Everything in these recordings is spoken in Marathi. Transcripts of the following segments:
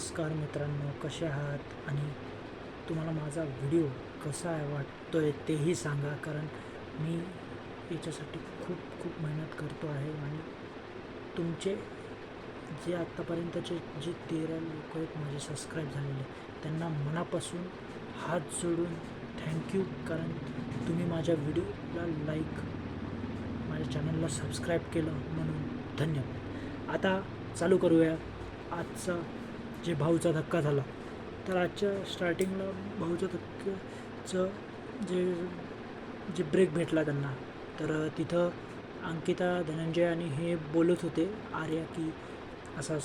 नमस्कार मित्रांनो कसे आहात? आणि तुम्हाला माझा व्हिडिओ कसा आहे वाटतो आहे तेही सांगा कारण मी याच्यासाठी खूप खूप मेहनत करतो आहे आणि तुमचे जे आत्तापर्यंतचे जे तेरा लोक आहेत माझे सबस्क्राईब झालेले त्यांना मनापासून हात जोडून थँक्यू कारण तुम्ही माझ्या व्हिडिओला लाईक माझ्या चॅनलला सबस्क्राईब केलं म्हणून धन्यवाद. आता चालू करूया आजचा जे भाऊचा धक्का झाला तर आजच्या स्टार्टिंगला भाऊच्या धक्क्याचं जे जे ब्रेक भेटला त्यांना. तर तिथं अंकिता धनंजय आणि हे बोलत होते आर्या की असा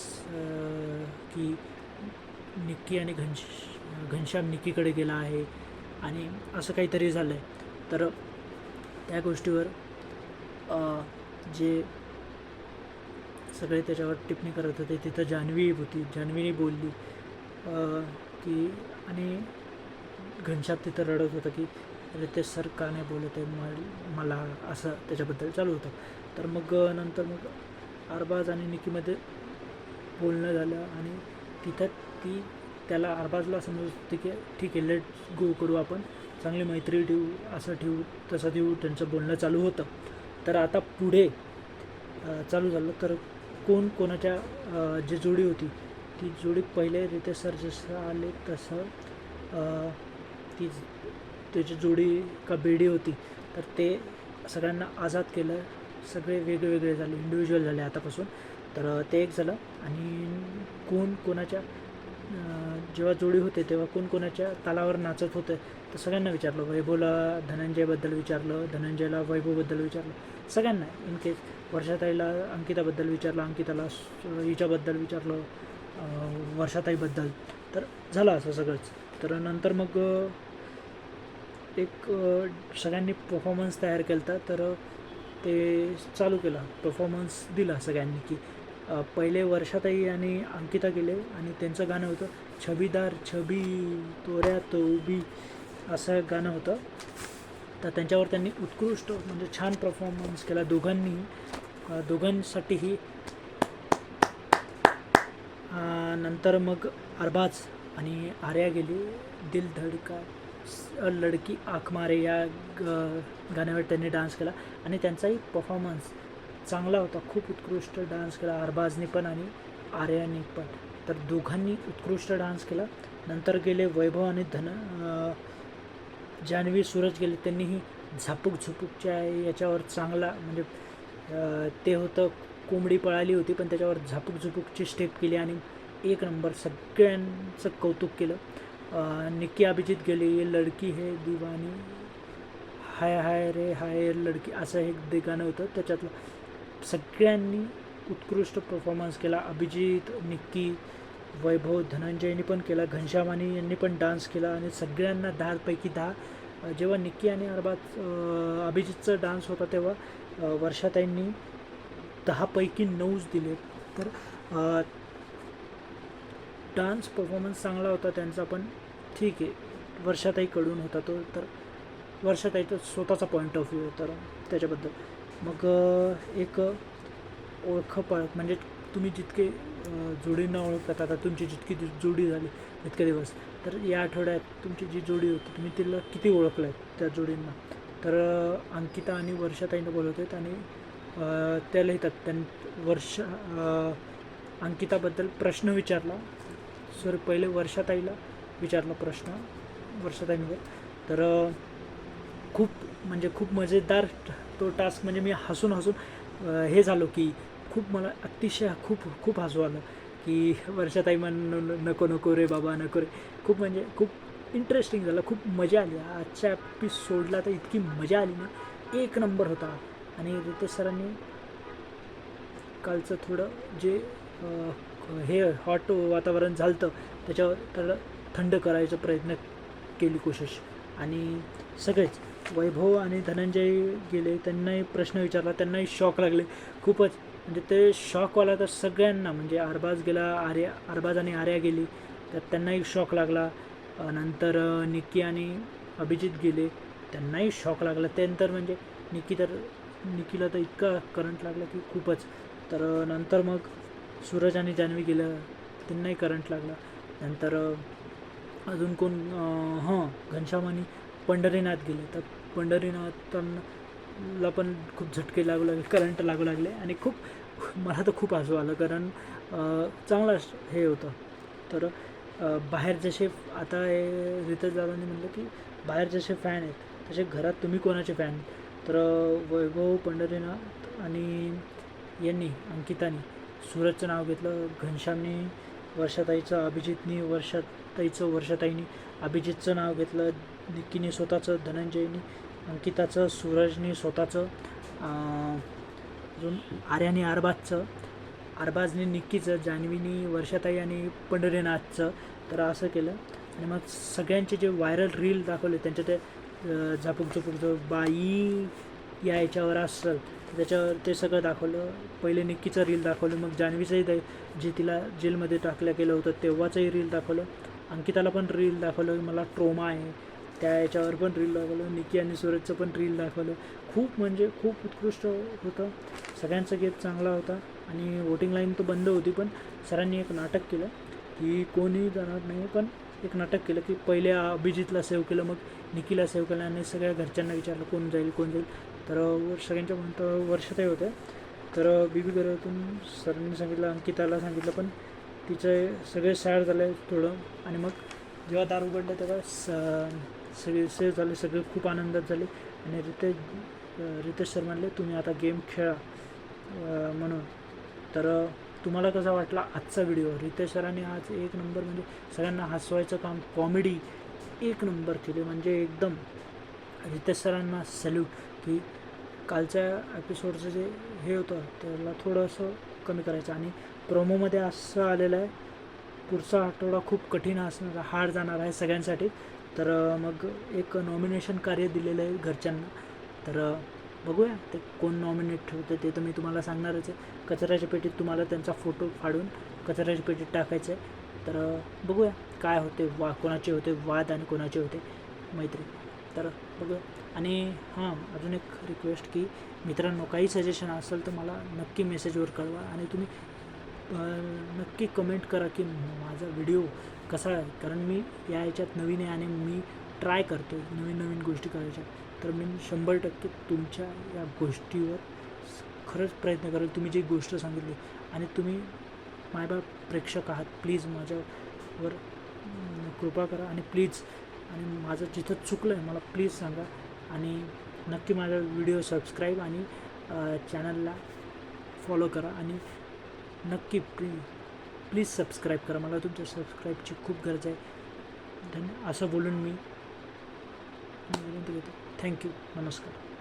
की निक्की आणि घनश घनश्याम निक्कीकडे गेला आहे आणि असं काहीतरी झालं आहे तर त्या गोष्टीवर जे सगळे त्याच्यावर टिप्पणी करत होते. तिथं जान्हवी होती. जान्हवीने बोलली की आणि घनशाप तिथं रडत होतं की रितेश सर का नाही बोलत आहे? मल- मला असं त्याच्याबद्दल चालू होतं. तर मग नंतर मग अरबाज आणि निकीमध्ये बोलणं झालं आणि तिथं ती त्याला अरबाजला समजत होती की ठीक आहे लेट गो करू आपण. चांगली मैत्री ठेवू असं ठेवू तसं ठेवू त्यांचं बोलणं चालू होतं. तर आता पुढे चालू झालं. तर कोण कोणाच्या जी जोडी होती ती जोडी पहिले रितेश सर जसं आले तसं ती त्याची जोडी का बेडी होती. तर ते सगळ्यांना आझाद केलं. सगळे वेगवेगळे झाले इंडिव्हिज्युअल झाले आतापासून. तर ते एक झालं. आणि कोण कोणाच्या जेव्हा जोडी होते तेव्हा कोणकोणाच्या तालावर नाचत होतं तर सगळ्यांना विचारलं. वैभवला धनंजयबद्दल विचारलं धनंजयला वैभवबद्दल विचारलं. सगळ्यांना इन केस वर्षाताईला अंकिताबद्दल विचारलं अंकिताला हिच्याबद्दल विचारलं वर्षाताईबद्दल तर झालं असं सगळंच. तर नंतर मग एक सगळ्यांनी परफॉर्मन्स तयार केला तर ते चालू केला. परफॉर्मन्स दिला सगळ्यांनी की पहिले वर्षाताई आणि अंकिता गेले आणि त्यांचं गाणं होतं छबीदार छबी तोऱ्यात उभी असं गाणं होतं. तर त्यांच्यावर त्यांनी उत्कृष्ट म्हणजे छान परफॉर्मन्स केला दोघांनी. दोघांसाठीही. नंतर मग अरबाज आणि आर्या गेली. दिल धडका लडकी आखमारे या ग गाण्यावर त्यांनी डान्स केला. आणि त्यांचाही परफॉर्मन्स चांगला होता. खूप उत्कृष्ट डान्स केला. अरबाजने पण आणि आर्याने पण. तर दोघांनी उत्कृष्ट डान्स केला. नंतर गेले वैभव आणि धन जान्हवी सूरज गेले. त्यांनीही झापूक झुपूकच्या याच्यावर चांगला म्हणजे ते होतं कोंबडी पळाली होती पण त्याच्यावर झापूक झुपूकची स्टेप केली आणि एक नंबर सगळ्यांचं कौतुक केलं. निक्की अभिजित गेली. लडकी हे दिवानी. हाय हाय रे हाय लडकी. असं एक गाणं होतं. त्याच्यातलं सगळ्यांनी उत्कृष्ट परफॉर्मन्स केला. अभिजित निक्की वैभव धनंजयनी पण केला. घनश्यामानी यांनी पण डान्स केला. आणि सगळ्यांना दहापैकी दहा जेव्हा निक्की आणि अरबाज अ, अभिजितचा डान्स होता तेव्हा वर्षाताईंनी दहापैकी नऊच दिले. तर डान्स परफॉर्मन्स चांगला होता त्यांचा पण ठीक आहे. वर्षाताईकडून होता तो. तर वर्षाताईचा स्वतःचा पॉईंट ऑफ व्ह्यू तर त्याच्याबद्दल. मग एक ओळख पळख म्हणजे तुम्ही जितके जोडींना ओळखतात आता तुमची जितकी जोडी झाली इतके दिवस तर या आठवड्यात तुमची जी जोडी होती तुम्ही तिला किती ओळखलं आहे त्या जोडींना? तर अंकिता आणि वर्षाताईनं बोलत आहेत आणि त्या लिहितात त्यां वर्ष अंकिताबद्दल प्रश्न विचारला. सर पहिले वर्षाताईला विचारला प्रश्न वर्षाताईंवर तर खूप म्हणजे खूप मजेदार तो टास्क म्हणजे मी हसून हसून हे झालो की खूप मला अतिशय खूप खूप हसू आलं की वर्षाताई म्हण नको नको रे बाबा नको रे. खूप म्हणजे खूप इंटरेस्टिंग झालं खूप मजा आली. आजच्या एपिसोडला तर इतकी मजा आली ना. एक नंबर होता. आणि रितेश सरांनी कालचं थोडं जे हे हॉट वातावरण झालं त्याच्यावर त्याला थंड करायचा प्रयत्न केली कोशिश. आणि सगळेच वैभव आणि धनंजय गेले त्यांनाही प्रश्न विचारला त्यांनाही शॉक लागले. खूपच. म्हणजे ते शॉकवाला तर सगळ्यांना म्हणजे अरबाज गेला आर्या अरबाज आणि आर्या गेली तर त्यांनाही शॉक लागला. नंतर निक्की आणि अभिजित गेले त्यांनाही शॉक लागला. त्यानंतर म्हणजे निक्की तर निकीला तर इतका करंट लागला की खूपच. तर नंतर मग सूरज आणि जान्हवी गेलं त्यांनाही करंट लागला. नंतर अजून कोण हां घनश्याम आणि पंढरीनाथ गेले. तर पंढरीनाथांना पण खूप झटके लागू लागले करंट लागू लागले आणि खूप मला तर खूप हसू आलं कारण चांगला हे होतं. तर बाहेर जसे आता हे रितेश दादांनी म्हटलं की बाहेर जसे फॅन आहेत तसे घरात तुम्ही कोणाचे फॅन तर वैभव पंढरीनाथ आणि यांनी अंकितानी सूरजचं नाव घेतलं घनश्यामनी वर्षाताईचं अभिजितनी वर्षाताईचं वर्षाताईनी अभिजितचं नाव घेतलं निक्कीने स्वतःचं धनंजयनी अंकिताचं सूरजनी स्वतःचं अजून आर्याने आरबाजचं आरबाजने निक्कीचं जान्हवीनी वर्षाताई आणि पंढरीनाथचं. तर असं केलं. आणि मग सगळ्यांचे जे व्हायरल रील दाखवले त्यांच्या ते अं, झापूक जो बाई या याच्यावर असेल त्याच्यावर ते सगळं दाखवलं. पहिले निक्कीचं रील दाखवलं मग जान्हवीचंही ते जे तिला जेलमध्ये टाकलं गेलं होतं तेव्हाचंही रील दाखवलं. अंकिताला पण रील दाखवलं मला ट्रोमा आहे. त्या याच्यावर पण रील दाखवलं. निकी आणि सूरजचं पण रील दाखवलं. खूप म्हणजे खूप उत्कृष्ट होतं. सगळ्यांचा गेम चांगला होता. आणि वोटिंग लाईन तर बंद होती पण सरांनी एक नाटक केलं की कोणी जाणार नाही पण एक नाटक केलं की पहिले अभिजितला सेव्ह केलं मग निकीला सेव्ह केलं आणि सगळ्या घरच्यांना विचारलं कोण जाईल कोण जाईल. तर सगळ्यांच्या सगळ्यांच्या म्हणत वर्षातही होतं. तर बीबी घरातून सरांनी सांगितलं अंकिताला सांगितलं पण तिचे सगळे सॅड झाले थोडं. आणि मग जेव्हा दार उघडलं तेव्हा स सगळे सेव्ह झाले सगळे खूप आनंदात झाले. आणि रितेश रितेश सर म्हणले तुम्ही आता गेम खेळा. म्हणून. तर तुम्हाला कसा वाटला आजचा व्हिडिओ रितेश सरांनी आज एक नंबर म्हणजे सगळ्यांना हसवायचं काम कॉमेडी एक नंबर केले. म्हणजे एकदम रितेश सरांना सॅल्यूट की कालच्या एपिसोडचं जे हे होतं त्याला थोडंसं कमी करायचं. आणि प्रोमोमध्ये असं आलेलं आहे पुढचा आठवडा खूप कठीण असणार हार्ड जाणार आहे सगळ्यांसाठी. तर मग एक नॉमिनेशन कार्य दिलेलं आहे घरच्यांना. तर बघूया ते कोण नॉमिनेट ठेवतं ते तर मी तुम्हाला सांगणारच आहे. कचऱ्याच्या पेटीत तुम्हाला त्यांचा फोटो फाडून कचऱ्याच्या पेटीत टाकायचं आहे. तर बघूया काय होते वा कोणाचे होते वाद आणि कोणाचे होते मैत्री. तर बघूया. आणि हां अजून एक रिक्वेस्ट की मित्रांनो काही सजेशन असेल तर मला नक्की मेसेजवर कळवा. आणि तुम्ही नक्की कमेंट करा की माझा व्हिडिओ कसा आहे? कारण मी या याच्यात नवीन आहे आणि मी ट्राय करतो नवीन नवीन गोष्टी करायच्या. तर मी शंभर टक्के तुमच्या या गोष्टीवर खरंच प्रयत्न करेल. तुम्ही जी गोष्ट सांगितली आणि तुम्ही मायबाप प्रेक्षक आहात प्लीज माझ्यावर कृपा करा आणि प्लीज आणि माझं जिथं चुकलं आहे मला प्लीज सांगा. आणि नक्की माझा व्हिडिओ सबस्क्राईब आणि चॅनलला फॉलो करा आणि नक्की प्लीज प्लीज सबस्क्राईब करा. मला तुमच्या सबस्क्राईबची खूप गरज आहे. धन्य असं बोलून मी थँक्यू नमस्कार.